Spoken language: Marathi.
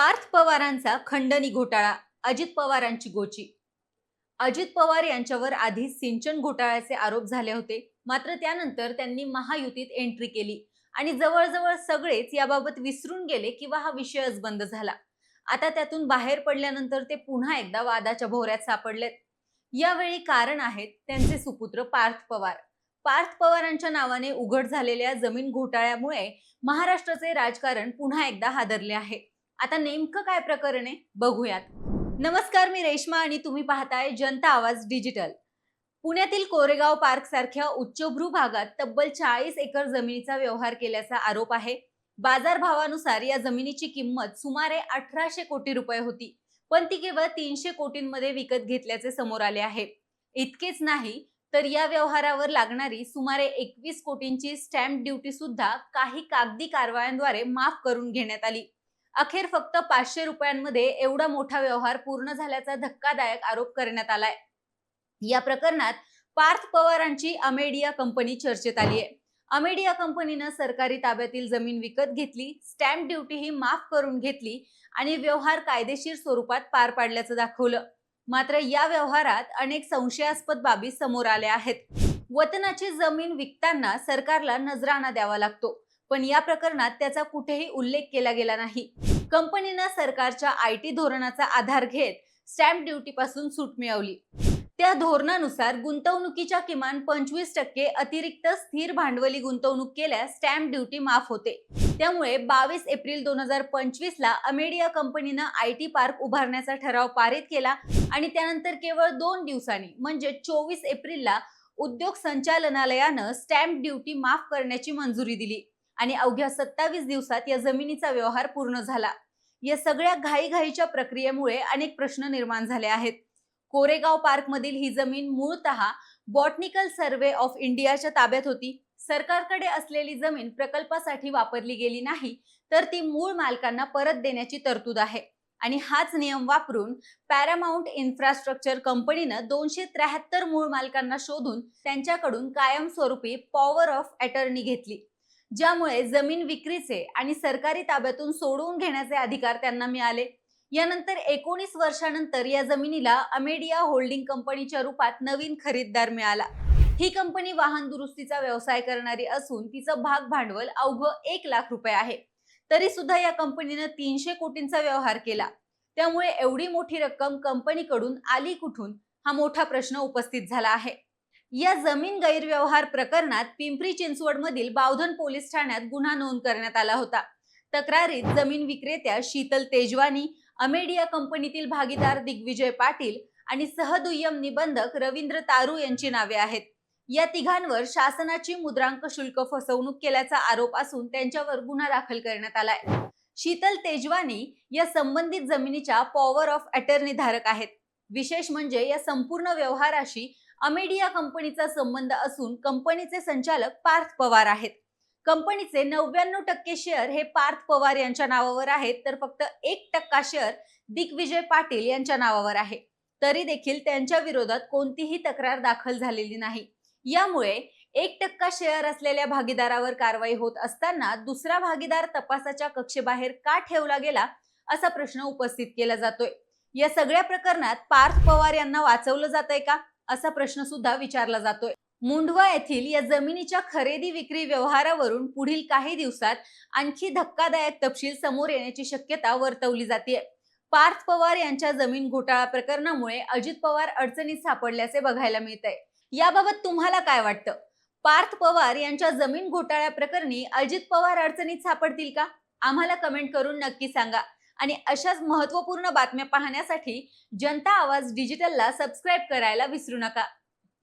पार्थ पवारांचा खंडणी घोटाळा अजित पवारांची गोची. अजित पवार यांच्यावर आधी सिंचन घोटाळ्याचे आरोप झाले होते. मात्र त्यानंतर त्यांनी महायुतीत एंट्री केली आणि जवळजवळ सगळेच याबाबत विसरून गेले किंवा हा विषयच बंद झाला. आता त्यातून बाहेर पडल्यानंतर ते पुन्हा एकदा वादाच्या भोवऱ्यात सापडलेत. यावेळी कारण आहेत त्यांचे सुपुत्र पार्थ पवार. पार्थ पवारांच्या नावाने उघड झालेल्या जमीन घोटाळ्यामुळे महाराष्ट्राचे राजकारण पुन्हा एकदा हादरले आहे. आता नेमकं काय प्रकरण आहे बघूयात. नमस्कार मी रेश्मा आणि तुम्ही पाहताय जनता आवाज डिजिटल. पुण्यातील कोरेगाव पार्क सारख्या उच्चभ्रू भागात तब्बल चाळीस एकर जमिनीचा व्यवहार केल्याचा आरोप आहे. बाजारभावानुसार या जमिनीची किंमत सुमारे अठराशे कोटी रुपये होती पण ती केवळ तीनशे कोटींमध्ये विकत घेतल्याचे समोर आले आहे. इतकेच नाही तर या व्यवहारावर लागणारी सुमारे एकवीस कोटींची स्टॅम्प ड्युटी सुद्धा काही कागदी कारवायांद्वारे माफ करून घेण्यात आली. अखेर फक्त पाचशे रुपयांमध्ये एवढा मोठा व्यवहार पूर्ण झाल्याचा धक्कादायक आरोप करण्यात आलाय. या प्रकरणात पार्थ पवारांची अमेडिया कंपनी चर्चेत आली आहे. अमेडिया कंपनीनं सरकारी ताब्यातील जमीन विकत घेतली स्टॅम्प ड्युटी ही माफ करून घेतली आणि व्यवहार कायदेशीर स्वरूपात पार पाडल्याचं दाखवलं. मात्र या व्यवहारात अनेक संशयास्पद बाबी समोर आल्या आहेत. वतनाची जमीन विकताना सरकारला नजराणा द्यावा लागतो. पण या प्रकरणात त्याचा कुठेही उल्लेख केला गेला नाही. कंपनीनं सरकारच्या आय टी धोरणाचा आधार घेत स्टॅम्प ड्युटीपासून सूट मिळवली. त्या धोरणानुसार गुंतवणुकीच्या किमान पंचवीस टक्के अतिरिक्त स्थिर भांडवली गुंतवणूक केल्यास स्टॅम्प ड्युटी माफ होते. त्यामुळे बावीस एप्रिल दोन हजार पंचवीस ला अमेडिया कंपनीनं आय टी पार्क उभारण्याचा ठराव पारित केला आणि त्यानंतर केवळ दोन दिवसांनी म्हणजे चोवीस एप्रिलला उद्योग संचालनालयानं स्टॅम्प ड्युटी माफ करण्याची मंजुरी दिली. आणि अवघ्या सत्तावीस दिवसात या जमिनीचा व्यवहार पूर्ण झाला. या सगळ्या घाईघाईच्या प्रक्रियेमुळे अनेक प्रश्न निर्माण झाले आहेत. कोरेगाव पार्क मधील ही जमीन मूळतः बॉटनिकल सर्वे ऑफ इंडियाच्या ताब्यात होती. सरकारकडे असलेली जमीन प्रकल्पासाठी वापरली गेली नाही तर ती मूळ मालकांना परत देण्याची तरतूद आहे. आणि हाच नियम वापरून पॅरामाऊंट इन्फ्रास्ट्रक्चर कंपनीनं दोनशे त्र्याहत्तर मूळ मालकांना शोधून त्यांच्याकडून कायमस्वरूपी पॉवर ऑफ अटर्नी घेतली. ज्यामुळे जमीन विक्रीचे आणि सरकारी ताब्यातून सोडवून घेण्याचे अधिकार त्यांना मिळाले. यानंतर एकोणीस वर्षानंतर या जमिनीला अमेडिया होल्डिंग कंपनीच्या रूपात नवीन खरीददार मिळाला. ही कंपनी वाहन दुरुस्तीचा व्यवसाय करणारी असून तिचं भाग भांडवल अवघं एक लाख रुपये आहे. तरी सुद्धा या कंपनीनं तीनशे कोटींचा व्यवहार केला. त्यामुळे एवढी मोठी रक्कम कंपनीकडून आली कुठून? हा मोठा प्रश्न उपस्थित झाला आहे. या जमीन गैरव्यवहार प्रकरणात पिंपरी चिंचवड मधील बावधन पोलीस ठाण्यात गुन्हा नोंद करण्यात आला होता. तक्रारीत जमीन विक्रेत्या शीतल तेजवानी अमेडिया कंपनीतील भागीदार दिग्विजय पाटील आणि सहदुय्यम निबंधक रवींद्र तारू यांची नावे आहेत. या तिघांवर शासनाची मुद्रांक शुल्क फसवणूक केल्याचा आरोप असून त्यांच्यावर गुन्हा दाखल करण्यात आलाय. शीतल तेजवानी या संबंधित जमिनीच्या पॉवर ऑफ अटर्नी धारक आहेत. विशेष म्हणजे या संपूर्ण व्यवहाराशी अमेडिया कंपनीचा संबंध असून कंपनीचे संचालक पार्थ पवार आहेत. कंपनीचे नव्याण्णव टक्के शेअर हे पार्थ पवार यांच्या नावावर आहेत तर फक्त एक टक्का शेअर दिग्विजय पाटील यांच्या नावावर आहे. तरी देखील त्यांच्या विरोधात कोणतीही तक्रार दाखल झालेली नाही. यामुळे एक टक्का शेअर असलेल्या भागीदारावर कारवाई होत असताना दुसरा भागीदार तपासाच्या कक्षेबाहेर का ठेवला गेला असा प्रश्न उपस्थित केला जातोय. या सगळ्या प्रकरणात पार्थ पवार यांना वाचवलं जात आहे का? असा प्रश्न सुद्धा विचारला जातोय. मुंडवा येथील या जमिनीच्या खरेदी विक्री व्यवहारावरून पुढील काही दिवसात आणखी धक्कादायक तपशील समोर येण्याची शक्यता वर्तवली जाते. पार्थ पवार यांच्या जमीन घोटाळा प्रकरणामुळे अजित पवार अडचणीत सापडल्याचे बघायला मिळत आहे याबाबत तुम्हाला काय वाटतं? पार्थ पवार यांच्या जमीन घोटाळ्या प्रकरणी अजित पवार अडचणीत सापडतील का? आम्हाला कमेंट करून नक्की सांगा. आणि अशाच महत्त्वपूर्ण बातम्या पाहण्यासाठी जनता आवाज डिजिटलला सबस्क्राईब करायला विसरू नका.